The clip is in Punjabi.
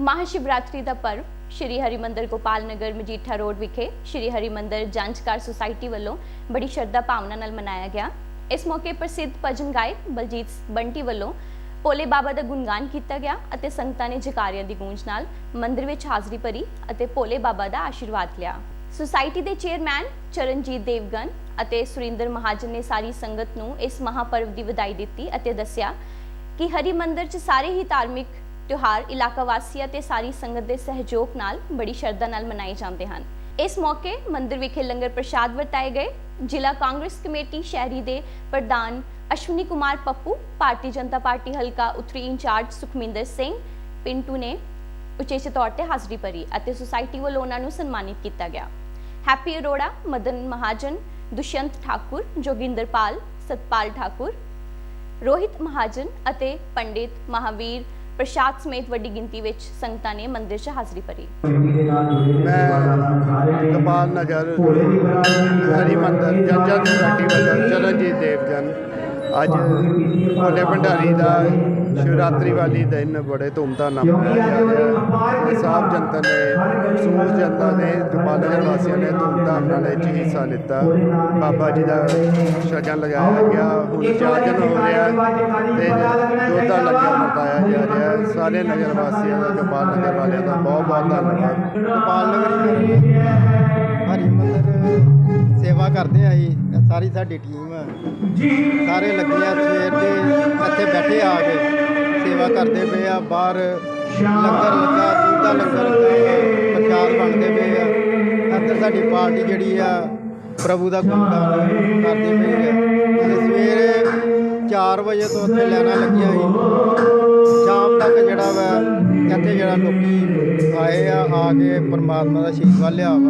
ਮਹਾਸ਼ਿਵਰਾਤਰੀ ਦਾ ਪਰਵ ਸ਼੍ਰੀ ਹਰਿਮੰਦਰ ਗੋਪਾਲ ਨਗਰ ਮਜੀਠਾ ਰੋਡ ਵਿਖੇ ਸ਼੍ਰੀ ਹਰਿਮੰਦਰ ਜਾਂਚਕਾਰ ਸੁਸਾਇਟੀ ਵੱਲੋਂ ਬੜੀ ਸ਼ਰਧਾ ਭਾਵਨਾ ਨਾਲ ਮਨਾਇਆ ਗਿਆ। ਇਸ ਮੌਕੇ ਪ੍ਰਸਿੱਧ ਭਜਨ ਗਾਇਕ ਬਲਜੀਤ ਬੰਟੀ ਵੱਲੋਂ ਭੋਲੇ ਬਾਬਾ ਦਾ ਗੁਣਗਾਨ ਕੀਤਾ ਗਿਆ ਅਤੇ ਸੰਗਤਾਂ ਨੇ ਜਕਾਰਿਆਂ ਦੀ ਗੂੰਜ ਨਾਲ ਮੰਦਿਰ ਵਿੱਚ ਹਾਜ਼ਰੀ ਭਰੀ ਅਤੇ ਭੋਲੇ ਬਾਬਾ ਦਾ ਆਸ਼ੀਰਵਾਦ ਲਿਆ। ਸੁਸਾਇਟੀ ਦੇ ਚੇਅਰਮੈਨ ਚਰਨਜੀਤ ਦੇਵਗਨ ਅਤੇ ਸੁਰਿੰਦਰ ਮਹਾਜਨ ਨੇ ਸਾਰੀ ਸੰਗਤ ਨੂੰ ਇਸ ਮਹਾਪਰਵ ਦੀ ਵਧਾਈ ਦਿੱਤੀ ਅਤੇ ਦੱਸਿਆ ਕਿ ਹਰੀ ਮੰਦਰ 'ਚ ਸਾਰੇ ਹੀ ਧਾਰਮਿਕ ਤਿਉਹਾਰ ਇਲਾਕਾ ਵਾਸੀਆਂ ਤੇ ਸਾਰੀ ਸੰਗਤ ਦੇ ਸਹਿਯੋਗ ਨਾਲ ਬੜੀ ਸ਼ਰਧਾ ਨਾਲ ਮਨਾਏ ਜਾਂਦੇ ਹਨ। ਇਸ ਮੌਕੇ ਮੰਦਿਰ ਵਿਖੇ ਲੰਗਰ ਪ੍ਰਸ਼ਾਦ ਵਰਤਾਏ ਗਏ। ਜ਼ਿਲ੍ਹਾ ਕਾਂਗਰਸ ਕਮੇਟੀ ਸ਼ਹਿਰੀ ਦੇ ਪ੍ਰਧਾਨ ਅਸ਼ਵਨੀ ਕੁਮਾਰ ਪੱਪੂ, ਭਾਰਤੀ ਜਨਤਾ ਪਾਰਟੀ ਹਲਕਾ ਉੱਤਰੀ ਇੰਚਾਰਜ ਸੁਖਮਿੰਦਰ ਸਿੰਘ, ਪਿੰਟੂ ਨੇ ਉਚੇਚੇ ਤੌਰ ਤੇ ਹਾਜ਼ਰੀ ਭਰੀ ਅਤੇ ਸੁਸਾਇਟੀ ਵੱਲੋਂ ਉਹਨਾਂ ਨੂੰ ਸਨਮਾਨਿਤ ਕੀਤਾ ਗਿਆ। ਹੈਪੀ ਅਰੋੜਾ, ਮਦਨ ਮਹਾਜਨ, ਦੁਸ਼ਯੰਤ ਠਾਕੁਰ ਜੋਗਿੰਦਰਪਾਲ ਸਤਪਾਲ ਠਾਕੁਰ, ਰੋਹਿਤ ਮਹਾਜਨ ਅਤੇ ਪੰਡਿਤ ਮਹਾਵੀਰ ਪ੍ਰਸ਼ਾਦ ਸਮੇਤ ਵੱਡੀ ਗਿਣਤੀ ਵਿੱਚ ਸੰਗਤਾਂ ਨੇ ਮੰਦਿਰ 'ਚ ਹਾਜ਼ਰੀ ਭਰੀ। ਮੈਂ ਗੋਪਾਲ ਨਗਰ, ਹਰੀ ਮੰਦਰ ਜਨਜਨ ਸੁਸਾਇਟੀ ਵੱਲੋਂ ਚਰਨਜੀਤ ਦੇਵਜਨ ਅੱਜ ਭੋਲੇ ਭੰਡਾਰੀ ਦਾ ਸ਼ਿਵਰਾਤਰੀ ਵਾਲੀ ਦਿਨ ਬੜੇ ਧੂਮਧਾਮ ਨਾਲ ਮਨਾਇਆ ਜਾ ਸਾਬ ਜਨਤਾ ਨੇ ਸਮੂਹ ਜਨਤਾ ਨੇ ਗੋਪਾਲ ਨਗਰ ਵਾਸੀਆਂ ਨੇ ਧੂਮਧਾਮ ਨਾਲ ਇਹ ਹਿੱਸਾ ਲਿੱਤਾ। ਬਾਬਾ ਜੀ ਦਾ ਸ਼ਗਨ ਲਗਾਇਆ ਗਿਆ। ਹੁਣ ਚਾਜਨ ਹੋ ਰਿਹਾ ਤੇ ਦੁੱਧ ਦਾ ਲੰਗਰ ਵਰਤਾਇਆ ਜਾ ਰਿਹਾ ਹੈ। ਸਾਰੇ ਨਗਰ ਵਾਸੀਆਂ ਦਾ ਗੋਪਾਲ ਨਗਰ ਵਾਲਿਆਂ ਦਾ ਬਹੁਤ ਬਹੁਤ ਧੰਨਵਾਦ। ਗੋਪਾਲ ਨਗਰੀ ਹਰੀ ਮੰਦਰ ਸੇਵਾ ਕਰਦੇ ਆ ਜੀ, ਸਾਰੀ ਸਾਡੀ ਟੀਮ। ਸਾਰੇ ਲੱਗੇ ਆ ਸਵੇਰ ਦੇ, ਇੱਥੇ ਬੈਠੇ ਆ ਕੇ ਸੇਵਾ ਕਰਦੇ ਪਏ ਆ, ਬਾਹਰ ਲੰਗਰ ਲੱਗਾ, ਦੁੱਧ ਲੰਗਰ ਪ੍ਰਚਾਰ ਬਣਦੇ ਪਏ ਆ। ਇੱਧਰ ਸਾਡੀ ਪਾਰਟੀ ਜਿਹੜੀ ਆ, ਪ੍ਰਭੂ ਦਾ ਗੁਣਗਾਨ ਕਰਦੇ ਪਏ ਆ। ਸਵੇਰੇ 4 ਵਜੇ ਤੋਂ ਉੱਥੇ ਲੈਣਾ ਲੱਗੀਆਂ ਸੀ ਸ਼ਾਮ ਤੱਕ ਇੱਥੇ ਜਿਹੜਾ ਲੋਕੀ ਆਏ ਆ ਆ ਕੇ ਪਰਮਾਤਮਾ ਦਾ ਆਸ਼ੀਰਵਾਦ ਲਿਆ ਵਾ